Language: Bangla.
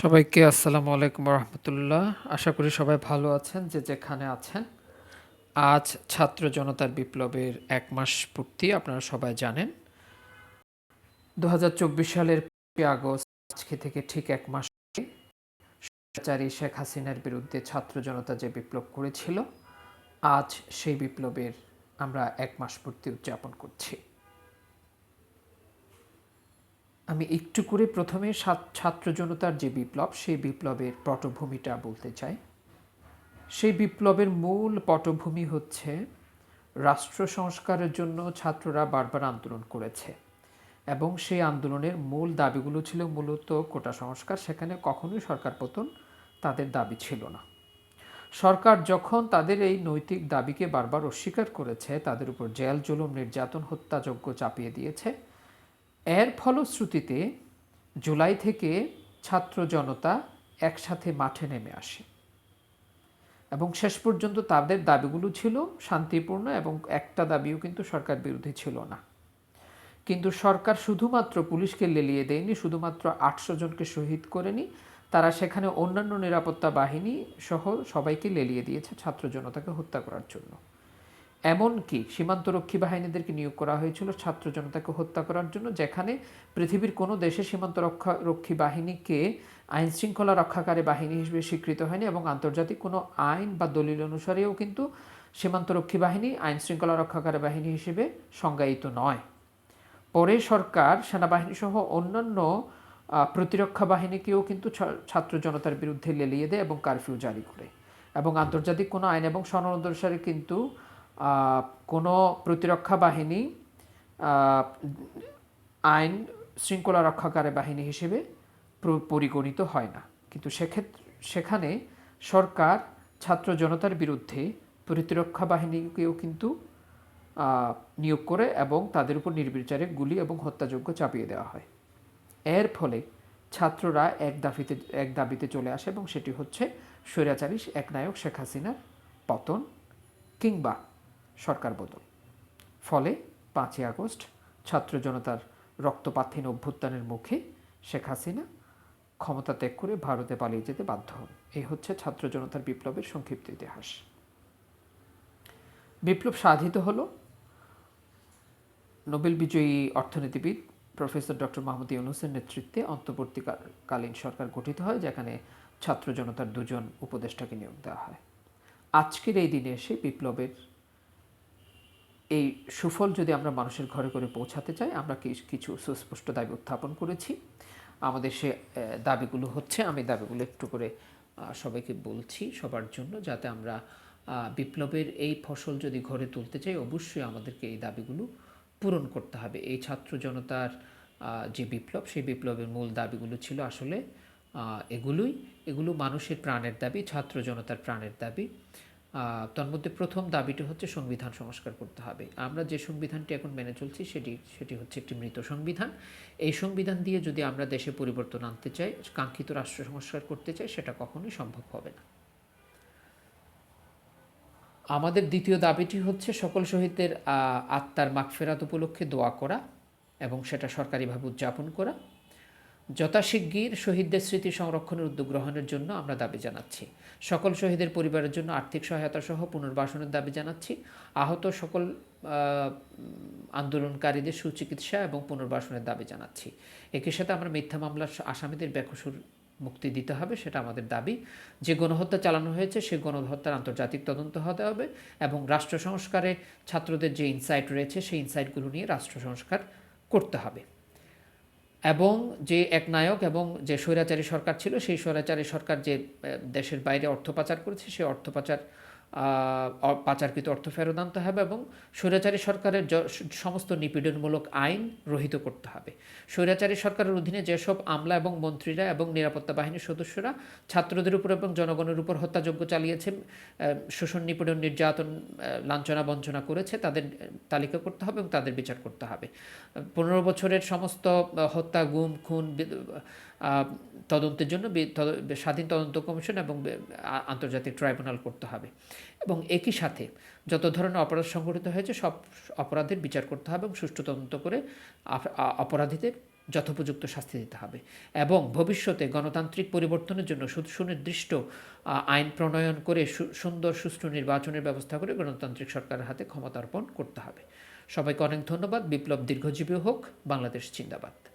সবাইকে আসসালামু আলাইকুম রহমতুল্লাহ আশা করি সবাই ভালো আছেন, যে যেখানে আছেন। আজ ছাত্র জনতার বিপ্লবের এক মাস পূর্তি, আপনারা সবাই জানেন। দু হাজার চব্বিশ সালের আগস্ট, আজকে থেকে ঠিক এক মাস স্বৈরাচারী শেখ হাসিনার বিরুদ্ধে ছাত্র জনতা যে বিপ্লব করেছিল, আজ সেই বিপ্লবের আমরা এক মাস পূর্তি উদযাপন করছি। আমি একটু করে প্রথমে ছাত- ছাত্র জনতার যে বিপ্লব, সেই বিপ্লবের পটভূমিটা বলতে চাই। সেই বিপ্লবের মূল পটভূমি হচ্ছে রাষ্ট্র সংস্কারের জন্য ছাত্ররা বারবার আন্দোলন করেছে এবং সেই আন্দোলনের মূল দাবিগুলো ছিল মূলত কোটা সংস্কার, সেখানে কখনোই সরকার পতন তাদের দাবি ছিল না। সরকার যখন তাদের এই নৈতিক দাবিকে বারবার অস্বীকার করেছে, তাদের উপর জেল, জুলুম, নির্যাতন, হত্যাযজ্ঞ চাপিয়ে দিয়েছে এর ফলশ্রুতিতে জুলাই থেকে ছাত্র জনতা একসাথে মাঠে নেমে আসে। এবং শেষ পর্যন্ত তাদের দাবিগুলো ছিল শান্তিপূর্ণ এবং একটা দাবিও কিন্তু সরকার বিরোধী ছিল না। কিন্তু সরকার শুধুমাত্র পুলিশকে লেলিয়ে দেয়নি, শুধুমাত্র আটশো জনকে শহীদ করেনি। তারা সেখানে অন্যান্য নিরাপত্তা বাহিনী সহ সবাইকে লেলিয়ে দিয়েছে ছাত্র জনতাকে হত্যা করার জন্য। এমনকি সীমান্তরক্ষী বাহিনীদেরকে নিয়োগ করা হয়েছিল, ছাত্র জনতাকে হত্যা করার জন্য, যেখানে পৃথিবীর কোনো দেশে সীমান্ত রক্ষা রক্ষী বাহিনীকে আইন শৃঙ্খলা রক্ষাকারী বাহিনী হিসেবে স্বীকৃত হয়নি এবং আন্তর্জাতিক কোনো আইন বা দলিল অনুসারেও কিন্তু সীমান্তরক্ষী বাহিনী আইন শৃঙ্খলা রক্ষাকারী বাহিনী হিসেবে সংজ্ঞায়িত নয়। পরে সরকার সেনাবাহিনী সহ অন্যান্য প্রতিরক্ষা বাহিনীকেও কিন্তু ছাত্র জনতার বিরুদ্ধে লেলিয়ে দেয় এবং কারফিউ জারি করে। এবং আন্তর্জাতিক কোনো আইন এবং সনদ অনুসারে কিন্তু কোনো প্রতিরক্ষা বাহিনী আইন শৃঙ্খলা রক্ষাকারী বাহিনী হিসেবে পরিগণিত হয় না। কিন্তু সেক্ষেত্রে সেখানে সরকার ছাত্র জনতার বিরুদ্ধে প্রতিরক্ষা বাহিনীকেও কিন্তু নিয়োগ করে এবং তাদের উপর নির্বিচারে গুলি এবং হত্যাযোগ্য চাপিয়ে দেওয়া হয়। এর ফলে ছাত্ররা এক দাবিতে এক দাবিতে চলে আসে এবং সেটি হচ্ছে স্বৈরাচারী একনায়ক শেখ হাসিনার পতন কিংবা সরকার বদল। ফলে পাঁচই আগস্ট ছাত্র জনতার রক্তপাতহীন অভ্যুত্থানের মুখে শেখ হাসিনা ক্ষমতা ত্যাগ করে ভারতে পালিয়ে যেতে বাধ্য হন। এই হচ্ছে ছাত্র জনতার বিপ্লবের সংক্ষিপ্ত ইতিহাস। বিপ্লব সাধিত হল নোবেল বিজয়ী অর্থনীতিবিদ প্রফেসর ডক্টর মাহমুদ ইউনুসের নেতৃত্বে অন্তর্বর্তীকালীন সরকার গঠিত হয়, যেখানে ছাত্র জনতার দুজন উপদেষ্টাকে নিয়োগ দেওয়া হয়। আজকের এই দিনে এসে বিপ্লবের এই সুফল যদি আমরা মানুষের ঘরে ঘরে পৌঁছাতে চাই, আমরা কিছু সুস্পষ্ট দাবি উত্থাপন করেছি। আমাদের সে দাবিগুলো হচ্ছে, আমি দাবিগুলো একটু করে সবাইকে বলছি সবার জন্য যাতে আমরা বিপ্লবের এই ফসল যদি ঘরে তুলতে চাই, অবশ্যই আমাদেরকে এই দাবিগুলো পূরণ করতে হবে। এই ছাত্র জনতার যে বিপ্লব, সেই বিপ্লবের মূল দাবিগুলো ছিল আসলে এগুলোই। এগুলো মানুষের প্রাণের দাবি, ছাত্র জনতার প্রাণের দাবি। আহ, তার মধ্যে প্রথম দাবিটি হচ্ছে সংবিধান সংস্কার করতে হবে। আমরা যে সংবিধানটি এখন মেনে চলছি সেটি সেটি হচ্ছে একটি মৃত সংবিধান। এই সংবিধান দিয়ে যদি আমরা দেশে পরিবর্তন আনতে চাই কাঙ্ক্ষিত রাষ্ট্র সংস্কার করতে চাই সেটা কখনোই সম্ভব হবে না। আমাদের দ্বিতীয় দাবিটি হচ্ছে সকল শহীদদের আত্মার মাগফেরাত উপলক্ষে দোয়া করা এবং সেটা সরকারিভাবে উদযাপন করা। যথাশীঘ্র শহীদদের স্মৃতি সংরক্ষণের উদ্যোগ গ্রহণের জন্য আমরা দাবি জানাচ্ছি। সকল শহীদের পরিবারের জন্য আর্থিক সহায়তা সহ পুনর্বাসনের দাবি জানাচ্ছি। আহত সকল আন্দোলনকারীদের সুচিকিৎসা এবং পুনর্বাসনের দাবি জানাচ্ছি। একই সাথে আমরা মিথ্যা মামলার আসামিদের বেকসুর মুক্তি দিতে হবে, সেটা আমাদের দাবি। যে গণহত্যা চালানো হয়েছে সেই গণহত্যার আন্তর্জাতিক তদন্ত হতে হবে এবং রাষ্ট্র সংস্কারে ছাত্রদের যে ইনসাইট রয়েছে, সেই ইনসাইটগুলো নিয়ে রাষ্ট্র সংস্কার করতে হবে। এবং যে এক নায়ক এবং যে স্বৈরাচারী সরকার ছিল, সেই স্বৈরাচারী সরকার যে দেশের বাইরে অর্থ পাচার করেছে সেই অর্থ পাচার পাচারকৃত অর্থ ফেরত আনতে হবে এবং স্বৈরাচারী সরকারের সমস্ত নিপীড়নমূলক আইন রহিত করতে হবে। স্বৈরাচারী সরকারের অধীনে যেসব আমলা এবং মন্ত্রীরা এবং নিরাপত্তা বাহিনীর সদস্যরা ছাত্রদের উপর এবং জনগণের উপর হত্যাযজ্ঞ চালিয়েছে শোষণ, নিপীড়ন, নির্যাতন লাঞ্ছনা বঞ্চনা করেছে, তাদের তালিকা করতে হবে এবং তাদের বিচার করতে হবে। পনেরো বছরের সমস্ত হত্যা, গুম, খুন তদন্তের জন্য স্বাধীন তদন্ত কমিশন এবং আন্তর্জাতিক ট্রাইব্যুনাল করতে হবে। এবং একই সাথে যত ধরনের অপরাধ সংঘটিত হয়েছে, সব অপরাধের বিচার করতে হবে এবং সুষ্ঠু তদন্ত করে অপরাধীদের যথোপযুক্ত শাস্তি দিতে হবে এবং ভবিষ্যতে গণতান্ত্রিক পরিবর্তনের জন্য সুনির্দিষ্ট আইন প্রণয়ন করে সুন্দর সুষ্ঠু নির্বাচনের ব্যবস্থা করে গণতান্ত্রিক সরকারের হাতে ক্ষমতা অর্পণ করতে হবে। সবাইকে অনেক ধন্যবাদ। বিপ্লব দীর্ঘজীবী হোক। বাংলাদেশ জিন্দাবাদ।